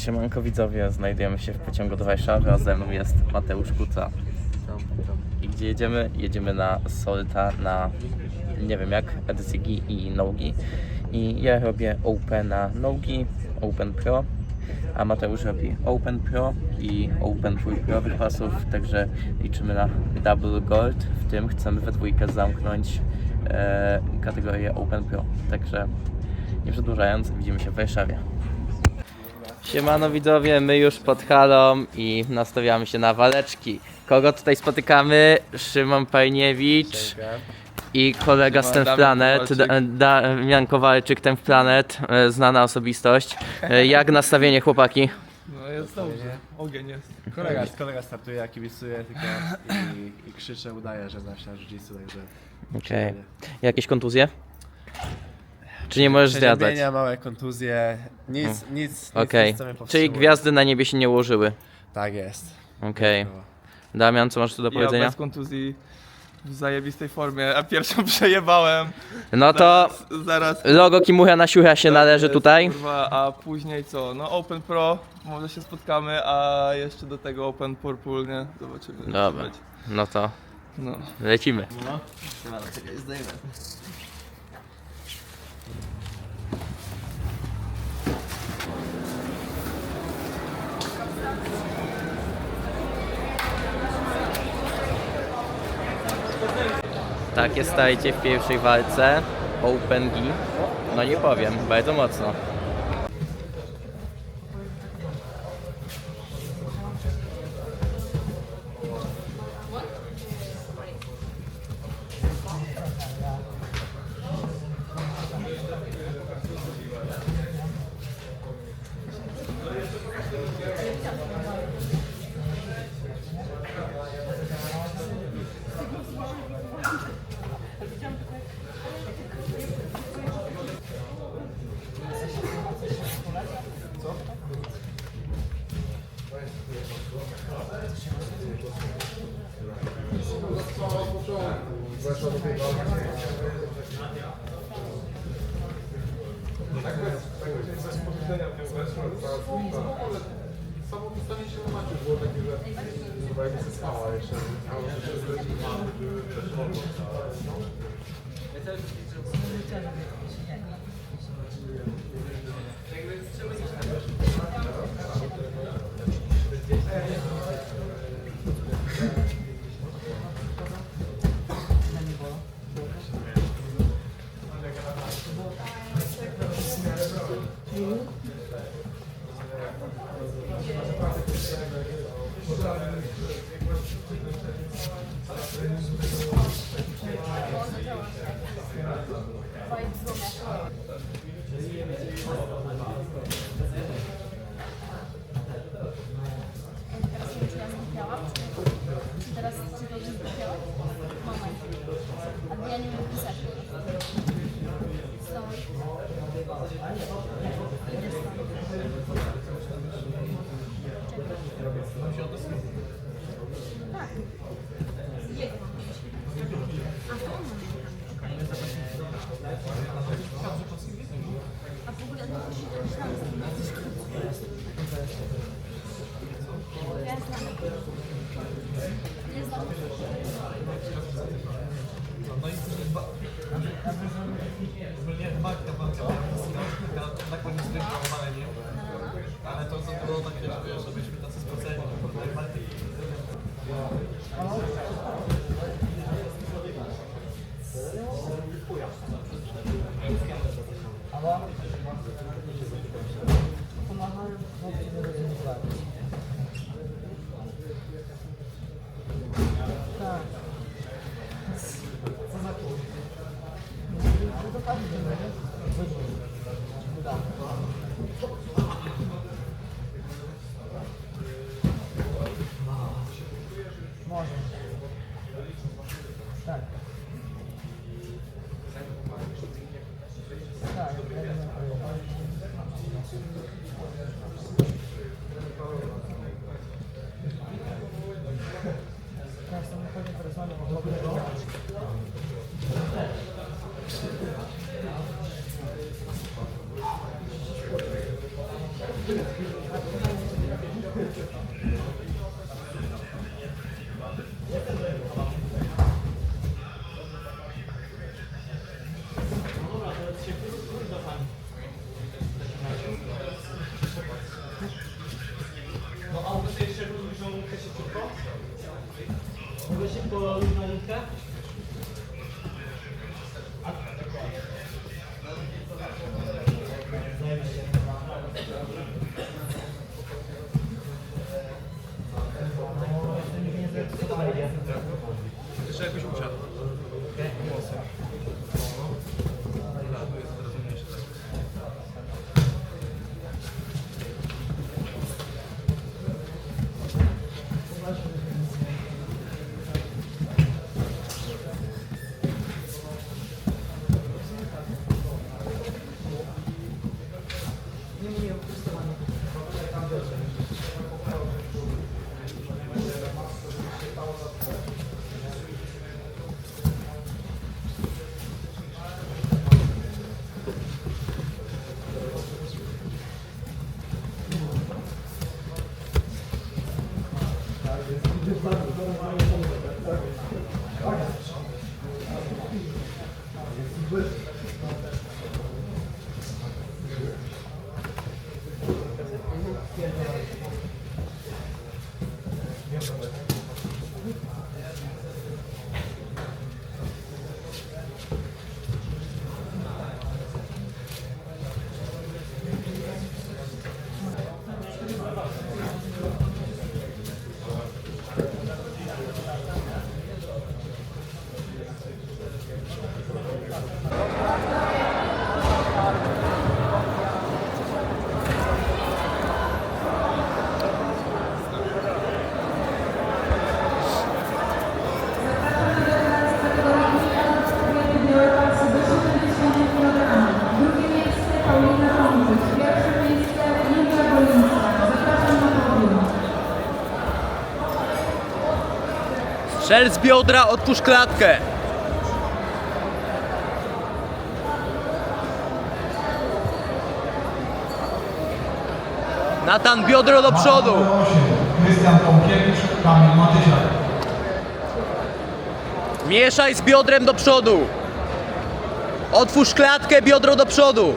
Siemanko widzowie, znajdujemy się w pociągu do Warszawy, a ze mną jest Mateusz Kuca. I gdzie jedziemy? Jedziemy na Solta, na nie wiem jak, edycję gi i nogi. I ja robię Open na nogi, Open Pro, a Mateusz robi Open Pro i Open Full Pro pasów, także liczymy na Double Gold. W tym chcemy we dwójkę zamknąć e, kategorię Open Pro. Także nie przedłużając, widzimy się w Warszawie. Siemano widzowie, my już pod halą i nastawiamy się na waleczki. Kogo tutaj spotykamy? Szymon Pajniewicz i kolega z Ten Damian Planet, Kowalczyk. Damian Kowalczyk, Ten Planet, e, znana osobistość. E, Jak nastawienie chłopaki? No jest dobrze, ogień jest. Kolega, kolega startuje, ja kibicuję tylko i, i krzyczę, udaję, że znam się na jiu-jitsu, także... Okej. Jakieś kontuzje? Czy nie możesz zdradzać? Przeziębienia, małe kontuzje, nic, nic, nic, Okej. nic co mnie Czyli gwiazdy na niebie się nie ułożyły. Tak jest. Okej. Damian, co masz tu do Ja powiedzenia? bez kontuzji w zajebistej formie, a pierwszą przejebałem. No to Zaraz, zaraz logo Kimucha na siucha się Tak należy jest, tutaj. Kurwa, a później co? No Open Pro, może się spotkamy, a jeszcze do tego Open Purple, nie? Zobaczymy. jak Dobra. to będzie. No to No. lecimy. Tak jest, stajecie w pierwszej walce. Open Gi. No nie powiem, bardzo mocno. Samo postawienie się na macie było takie, że chyba jakby się spała jeszcze. A może się zlecić, żeby też mogło. Teraz Ale to co było takie, że şey 么 Strzel z biodra, otwórz klatkę. Natan, biodro do przodu. Numer 8. Krystian Tomkiewicz, Kamil Matysiak. Mieszaj z biodrem do przodu. Otwórz klatkę, biodro do przodu.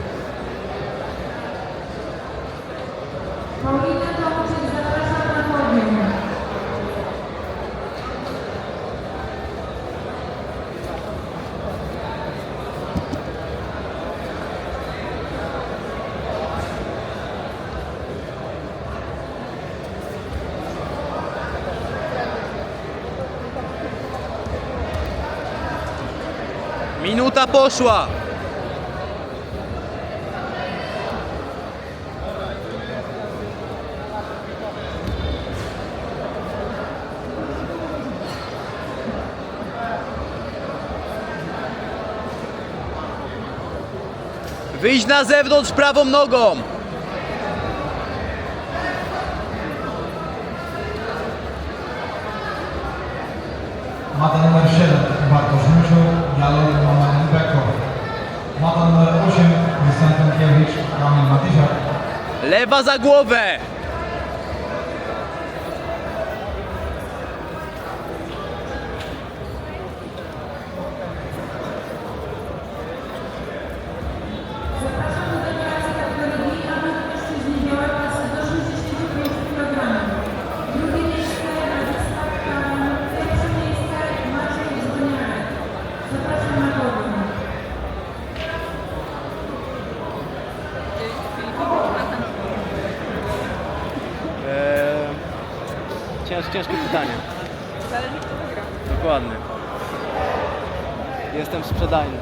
Minuta poszła. Wyjdź na zewnątrz prawą nogą. Mata numer 8. Krystian Tomkiewicz, Kamil Matysiak. Lewa za głowę. Cięż, ciężkie pytanie. Dokładnie. Jestem sprzedajny.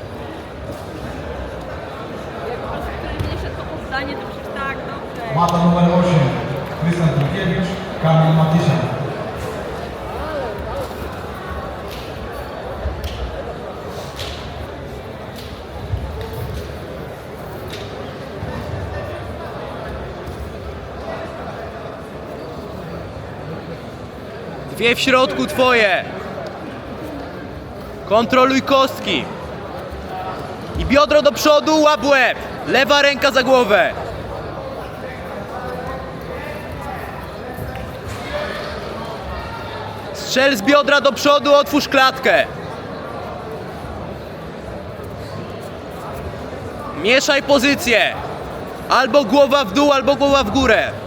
Jak po prostu który mnie szedł po zdanie, to przecież tak, dobrze. Mata numer 8. Krystian Tomkiewicz, Kamil Matysiak. Dwie w środku twoje. Kontroluj kostki. I biodro do przodu, łap łeb. Lewa ręka za głowę. Strzel z biodra do przodu, otwórz klatkę. Mieszaj pozycję. Albo głowa w dół, albo głowa w górę.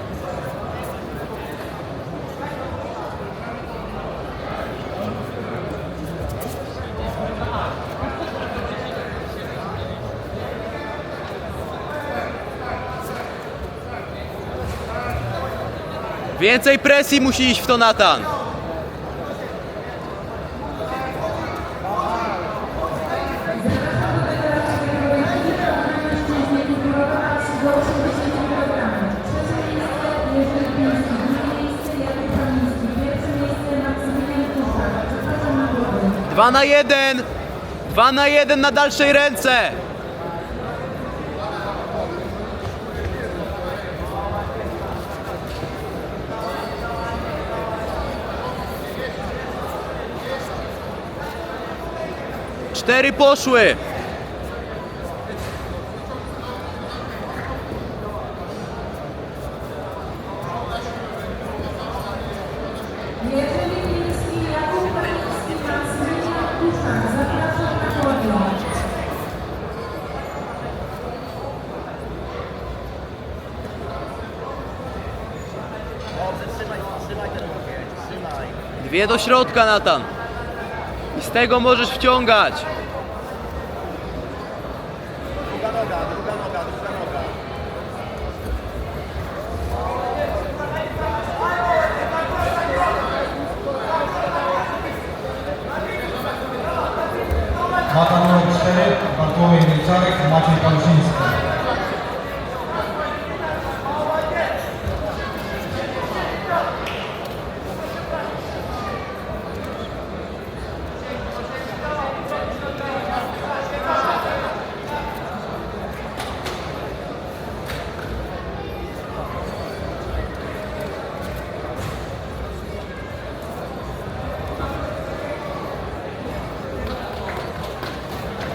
Więcej presji musi iść w to Natan. Mężczyźni figurowe pasy do 80 kg. Trzecie miejsce Jerzy Lipiński. Drugie miejsce Jakub Kamiński. Pierwsze miejsce Maksymilian Kuchar. Zapraszam na podium. Dwa na jeden. Dwa na jeden na dalszej ręce. Cztery poszły. Dwie do środka, Natan. I z tego możesz wciągać. Milczarek, Maciej.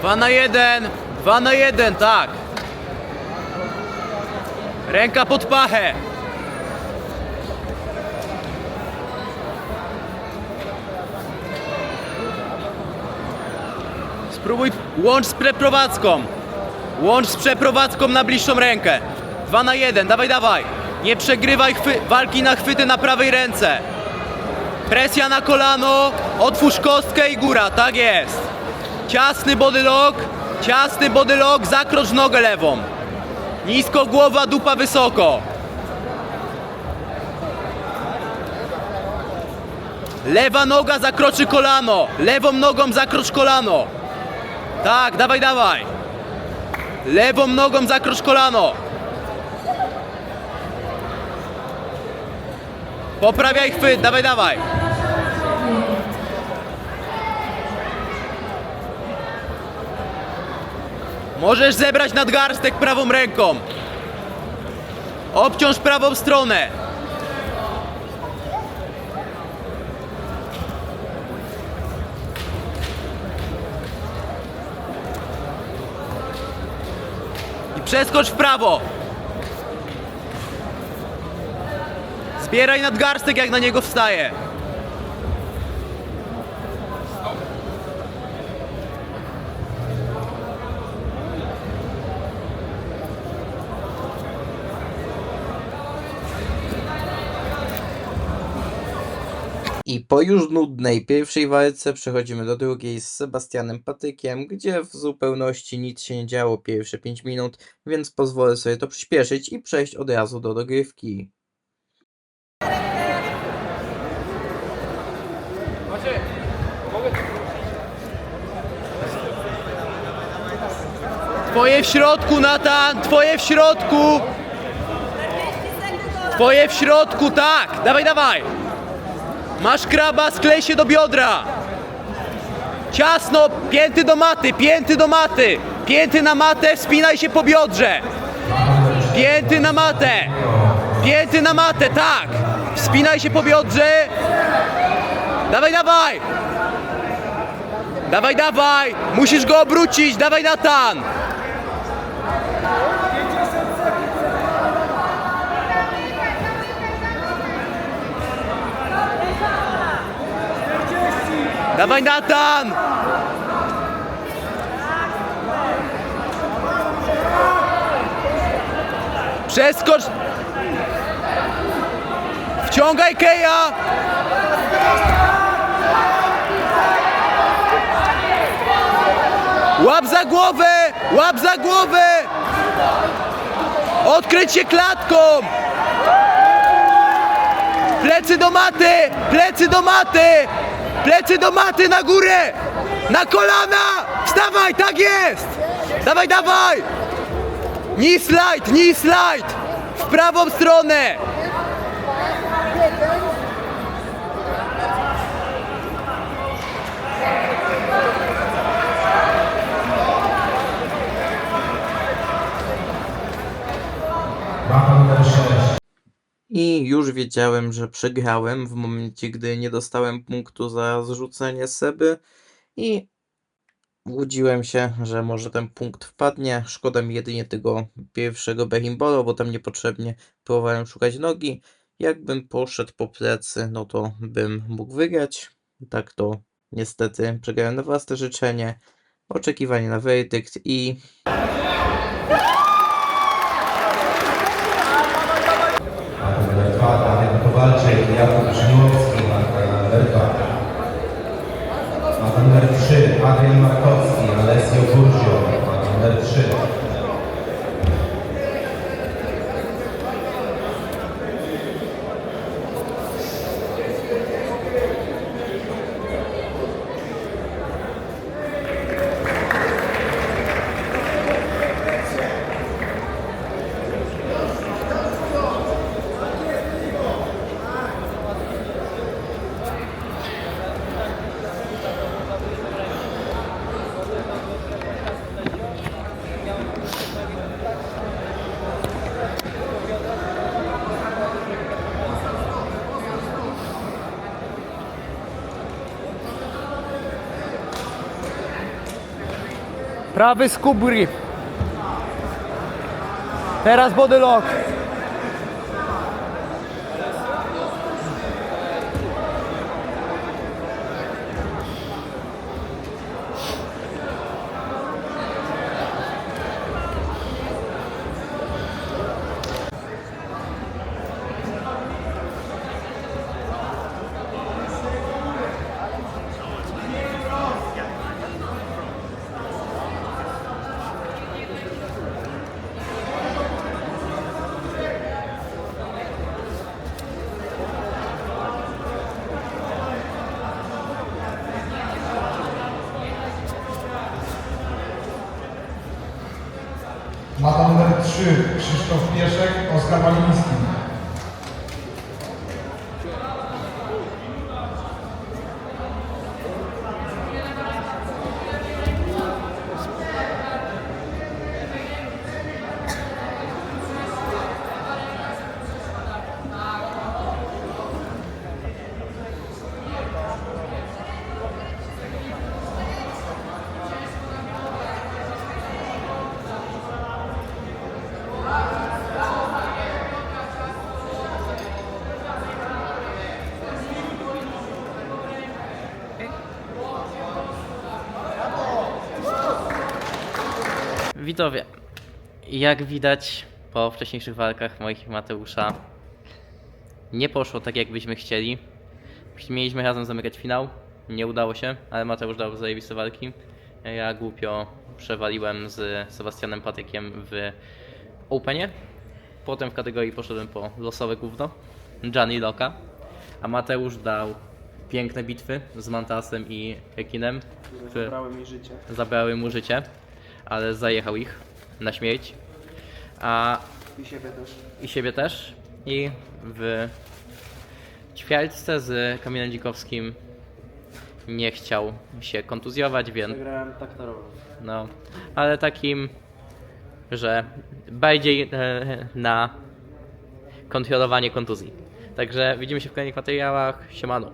Dwa na jeden. Dwa na jeden, tak. Ręka pod pachę. Spróbuj łącz z przeprowadzką. Łącz z przeprowadzką na bliższą rękę. Dwa na jeden, dawaj, dawaj. Nie przegrywaj walki na chwyty na prawej ręce. Presja na kolano, otwórz kostkę i góra, tak jest. Ciasny body lock, ciasny body lock, zakrocz nogę lewą. Nisko głowa, dupa wysoko. Lewa noga zakroczy kolano, lewą nogą zakrocz kolano. Tak, dawaj, dawaj. Lewą nogą zakrocz kolano. Poprawiaj chwyt, dawaj, dawaj. Możesz zebrać nadgarstek prawą ręką. Obciąż prawą stronę. I przeskocz w prawo. Zbieraj nadgarstek jak na niego wstaje. I po już nudnej pierwszej walce przechodzimy do drugiej z Sebastianem Patykiem, gdzie w zupełności nic się nie działo pierwsze 5 minut, więc pozwolę sobie to przyspieszyć i przejść od razu do dogrywki. Twoje w środku, Natan! Twoje w środku! Twoje w środku, tak! Dawaj, dawaj! Masz kraba, sklej się do biodra! Ciasno, pięty do maty, pięty do maty! Pięty na matę, wspinaj się po biodrze! Pięty na matę! Pięty na matę, tak! Wspinaj się po biodrze! Dawaj, dawaj! Dawaj, dawaj! Musisz go obrócić! Dawaj, Natan! Dawaj, Natan! Przeskocz! Wciągaj Keja! Łap za głowę! Łap za głowę! Odkryć się klatką! Plecy do maty! Plecy do maty! Plecy do maty na górę! Na kolana! Wstawaj, tak jest! Dawaj, dawaj! Knee slide, knee slide! W prawą stronę! I już wiedziałem, że przegrałem w momencie, gdy nie dostałem punktu za zrzucenie Seby i łudziłem się, że może ten punkt wpadnie. Szkoda mi jedynie tego pierwszego behimbolo, bo tam niepotrzebnie próbowałem szukać nogi. Jakbym poszedł po plecy, no to bym mógł wygrać. Tak to niestety przegrałem na własne życzenie. Oczekiwanie na werdykt i Kowalczyk, Jakub Żniłowski, Marta numer 2. A numer 3 Adrian Markowski, ale Prawy scoop grip. Teraz body lock. 3 Krzysztof Pieszek, Oskar Waliński. Widzowie, jak widać po wcześniejszych walkach moich i Mateusza, nie poszło tak jak byśmy chcieli. Mieliśmy razem zamykać finał, nie udało się, ale Mateusz dał zajebiste walki. Ja głupio przewaliłem z Sebastianem Patykiem w Openie. Potem w kategorii poszedłem po losowe gówno, Gianni Loka, a Mateusz dał piękne bitwy z Mantasem i Ekinem. które Zabrały mi życie. Zabrały mu życie, ale zajechał ich na śmierć. A I siebie też. i siebie też. I w ćwiartce z Kamilem Dzikowskim nie chciał się kontuzjować, więc Zagrałem taktarowo. no, ale takim, że bardziej e, na kontrolowanie kontuzji. Także widzimy się w kolejnych materiałach. Siemano.